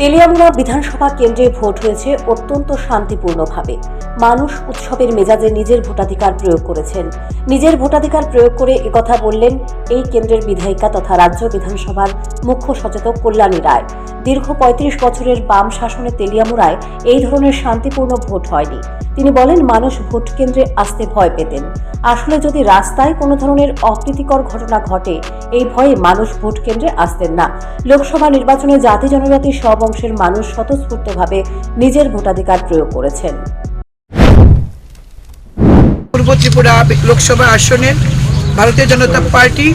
তেলিয়ামুড়া বিধানসভা কেন্দ্রে ভোট হয়েছে অত্যন্ত শান্তিপূর্ণভাবে। মানুষ উৎসবের মেজাজে নিজের ভোটাধিকার প্রয়োগ করেছেন। নিজের ভোটাধিকার প্রয়োগ করে একথা বললেন এই কেন্দ্রের বিধায়িকা তথা রাজ্য বিধানসভার মুখ্য সচেতক কল্যাণী রায়। দীর্ঘ পঁয়ত্রিশ বছরের বাম শাসনে তেলিয়ামুড়ায় এই ধরনের শান্তিপূর্ণ ভোট হয়নি। তিনি বলেন, মানুষ ভোট কেন্দ্রে আসতে ভয় পেতেন। আসলে যদি রাস্তায় কোনো ধরনের অপ্রীতিকর ঘটনা ঘটে, এই ভয়ে মানুষ ভোট কেন্দ্রে আসতেন না। লোকসভা নির্বাচনে জাতি জনজাতি সব অংশের মানুষ স্বতঃস্ফূর্তভাবে নিজের ভোটাধিকার প্রয়োগ করেছেন। পূর্ব ত্রিপুরা লোকসভা আসনের ভারতীয় জনতা পার্টি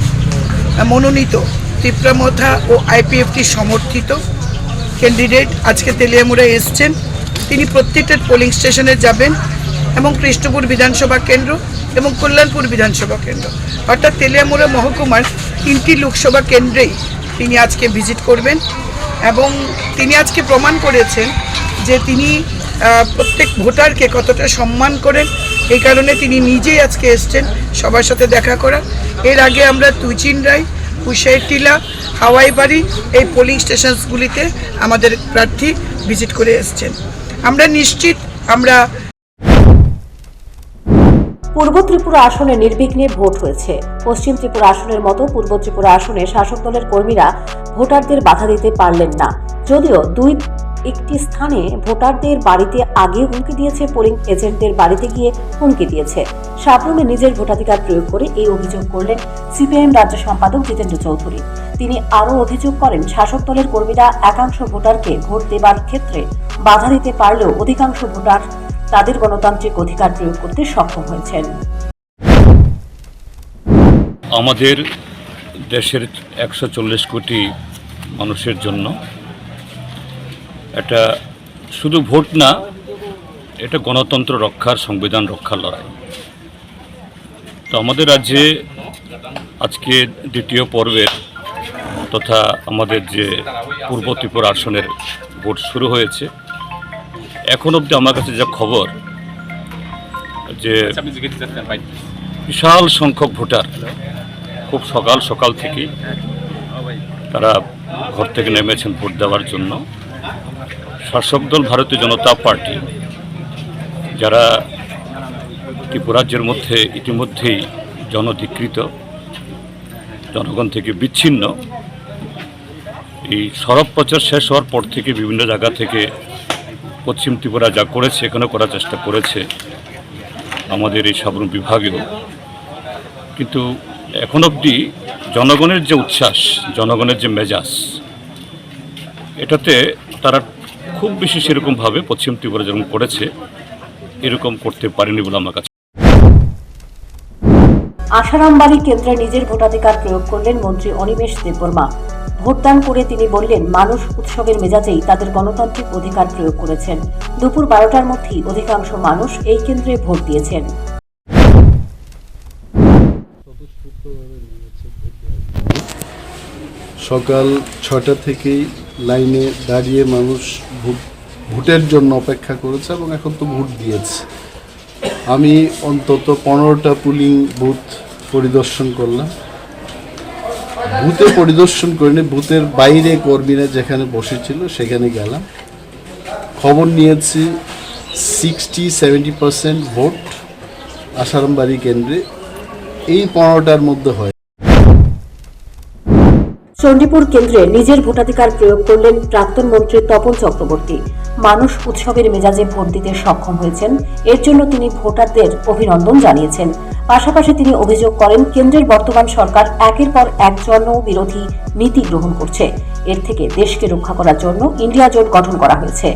মনোনীত ত্রিপুরামথা ও আইপিএফটি সমর্থিত ক্যান্ডিডেট আজকে তেলিয়ামুড়ায় এসছেন। তিনি প্রত্যেকটা পোলিং স্টেশনে যাবেন এবং কৃষ্ণপুর বিধানসভা কেন্দ্র এবং কল্যাণপুর বিধানসভা কেন্দ্র। অর্থাৎ তেলিয়ামুড়া মহকুমার তিনটি লোকসভা কেন্দ্রেই তিনি আজকে ভিজিট করবেন এবং তিনি আজকে প্রমাণ করেছেন যে তিনি প্রত্যেক ভোটারকে কতটা সম্মান করেন। এই কারণে তিনি নিজেই আজকে এসছেন সবার সাথে দেখা করা এর আগে আমরা তুইচিন রায় কুশাইর টিলা হাওয়াই বাড়ি এই পোলিং স্টেশনসগুলিতে আমাদের প্রার্থী ভিজিট করে এসছেন। আমরা নিশ্চিত, আমরা পূর্ব ত্রিপুরা আসনে নির্বিঘ্নে ভোট হয়েছে। পশ্চিম ত্রিপুরা আসনের মতো পূর্ব ত্রিপুরা আসনে শাসক দলের কর্মীরা ভোটারদের বাধা দিতে পারলেন না। যদিও দুই একটি স্থানে ভোটারদের বাড়িতে আগে হুমকি দিয়েছে পোলিং এজেন্টদের বাড়িতে গিয়ে হুমকি দিয়েছে। সাবরুমে নিজের ভোটাধিকার প্রয়োগ করে এই অভিযোগ করলেন সিপিআইএম রাজ্য সম্পাদক জিতেন্দ্র চৌধুরী। তিনি আরও অভিযোগ করেন, শাসক দলের কর্মীরা একাংশ ভোটারকে ভোট দেবার ক্ষেত্রে বাধা দিতে পারলেও অধিকাংশ ভোটার তাদের গণতান্ত্রিক অধিকার প্রয়োগ করতে সক্ষম হয়েছেন। আমাদের দেশের একশো চল্লিশ কোটি মানুষের জন্য এটা শুধু ভোট না, এটা গণতন্ত্র রক্ষার, সংবিধান রক্ষার লড়াই। তো আমাদের রাজ্যে আজকে দ্বিতীয় পর্বের তথা আমাদের যে পূর্ব ত্রিপুরা আসনের ভোট শুরু হয়েছে। এখন অবধি আমার কাছে যা খবর, যে বিশাল সংখ্যক ভোটার, খুব সকাল সকাল থেকেই তারা ঘর থেকে নেমেছেন ভোট দেওয়ার জন্য। শাসক দল ভারতীয় জনতা পার্টি, যারা ত্রিপুরাজ্যের মধ্যে ইতিমধ্যেই জনধিকৃত, জনগণ থেকে বিচ্ছিন্ন, এই সড়ক প্রচার শেষ হওয়ার পর থেকে বিভিন্ন জায়গা থেকে পশ্চিম ত্রিপুরা যা করেছে, এখানে করার চেষ্টা করেছে আমাদের এই সাবরুম বিভাগেও কিন্তু এখন অবধি জনগণের যে উচ্ছ্বাস, জনগণের যে মেজাজ, এটাতে তারা খুব বেশি সেরকমভাবে পশ্চিম ত্রিপুরা যেরকম করেছে এরকম করতে পারেনি বলে আমার কাছে আশারামবাড়ি কেন্দ্রে নিজের ভোটাধিকার প্রয়োগ করলেন মন্ত্রী অনিমেষ দেববর্মা। ভোটদান করে তিনি বললেন মানুষ উৎসবের মেজাজেই তাদের গণতান্ত্রিক অধিকার প্রয়োগ করেছেন। দুপুর বারোটার মধ্যেই অধিকাংশ মানুষ এই কেন্দ্রে ভোট দিয়েছেন। সকাল ছটা থেকেই লাইনে দাঁড়িয়ে মানুষ ভোট, ভোটের জন্য অপেক্ষা করেছে এবং এখন তো ভোট দিয়েছে। আমি অন্তত পনেরোটা পুলিং বুথ পরিদর্শন করলাম। বুথে পরিদর্শন করিনি, বুথের বাইরে কর্মীরা যেখানে বসেছিল সেখানে গেলাম। খবর নিয়েছি sixty seventy percent vote Asarambari কেন্দ্রে। এই পনেরোটার মধ্যে হয়। চণ্ডীপুর কেন্দ্রে নিজের ভোটাধিকার প্রয়োগ করলেন প্রাক্তন মন্ত্রী তপন চক্রবর্তী। মানুষ উৎসবের মেজাজে ভোট দিতে সক্ষম হয়েছেন। এর জন্য তিনি ভোটারদের অভিনন্দন জানিয়েছেন। পাশাপাশি তিনি অভিযোগ করেন, কেন্দ্রের বর্তমান সরকার একের পর এক জনবিরোধী নীতি গ্রহণ করছে। এর থেকে দেশকে রক্ষা করার জন্য ইন্ডিয়া জোট গঠন করা হয়েছে।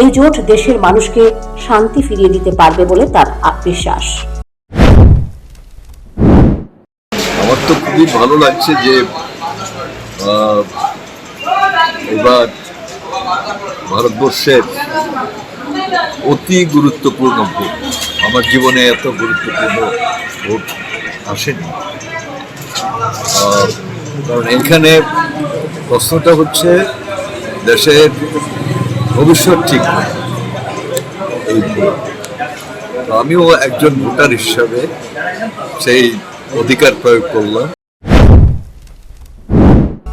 এই জোট দেশের মানুষকে শান্তি ফিরিয়ে দিতে পারবে বলে তার বিশ্বাস আমার তো খুবই ভালো লাগছে যে এবার ভারতবর্ষের অতি গুরুত্বপূর্ণ ভোট। আমার জীবনে এত গুরুত্বপূর্ণ ভোট আসেনি। কারণ এখানে প্রশ্নটা হচ্ছে, দেশের ভবিষ্যৎ ঠিক। এই আমিও একজন ভোটার হিসাবে সেই অধিকার প্রয়োগ করলাম।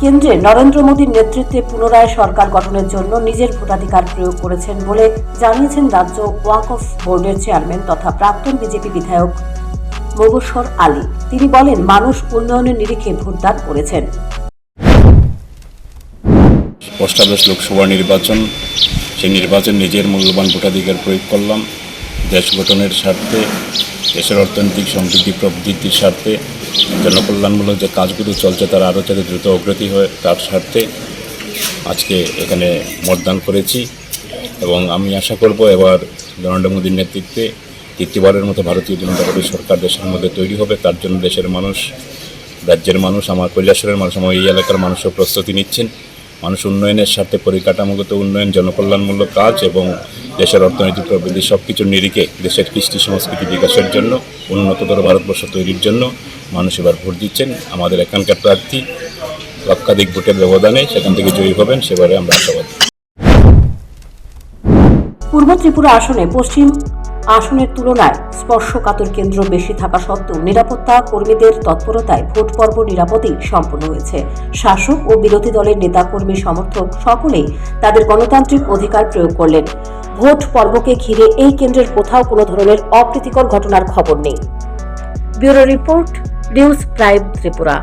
কেন্দ্রে নরেন্দ্র মোদীর নেতৃত্বে পুনরায় সরকার গঠনের জন্য নিজের ভোটাধিকার প্রয়োগ করেছেন বলে জানিয়েছেন রাজ্য ওয়াক অফ বোর্ডের চেয়ারম্যান তথা প্রাক্তন বিজেপি বিধায়ক মবস্বর আলী। তিনি বলেন, মানুষ উন্নয়নের নিরিখে ভোটদান করেছেন। অষ্টাদশ লোকসভা নির্বাচন, সেই নির্বাচন নিজের মূল্যবান ভোটাধিকার প্রয়োগ করলাম। দেশ গঠনের স্বার্থে, দেশের অর্থনৈতিক সমৃদ্ধি প্রবৃদ্ধির স্বার্থে জনকল্যাণমূলক যে কাজগুলো চলছে, তার আরও যাতে দ্রুত অগ্রতি হয়, তার স্বার্থে আজকে এখানে মতদান করেছি এবং আমি আশা করব এবার নরেন্দ্র মোদীর নেতৃত্বে তৃতীয়বারের মতো ভারতীয় জনতা পার্টির সরকার দেশের মধ্যে তৈরি হবে। তার জন্য দেশের মানুষ, রাজ্যের মানুষ, আমার কৈলাসরের মানুষ, আমার এই এলাকার মানুষও প্রস্তুতি নিচ্ছেন। মানুষ উন্নয়নের স্বার্থে পরিকাঠামোগত উন্নয়ন, জনকল্যাণমূলক কাজ এবং দেশের অর্থনৈতিক প্রবৃদ্ধি সব কিছুর নিরিখে দেশের কৃষ্টি সংস্কৃতি বিকাশের জন্য, উন্নততর ভারতবর্ষ তৈরির জন্য মানুষ এবার ভোট দিচ্ছেন। আমাদের এখানকার প্রার্থী লক্ষাধিক ভোটের ব্যবধানে সেখান থেকে জয়ী হবেন সেবারে আমরা আশাবাদী। পূর্ব ত্রিপুরা আসনে পশ্চিম আসনের তুলনায় স্পর্শকাতর কেন্দ্র বেশি থাকা সত্ত্বেও নিরাপত্তা কর্মীদের তৎপরতায় ভোট পর্ব নিরাপদেই সম্পন্ন হয়েছে। শাসক ও বিরোধী দলের নেতাকর্মী সমর্থক সকলেই তাদের গণতান্ত্রিক অধিকার প্রয়োগ করলেন। ভোট পর্বকে ঘিরে এই কেন্দ্রের কোথাও কোনো ধরনের অপ্রীতিকর ঘটনার খবর নেই। Bureau report news prime Tripura.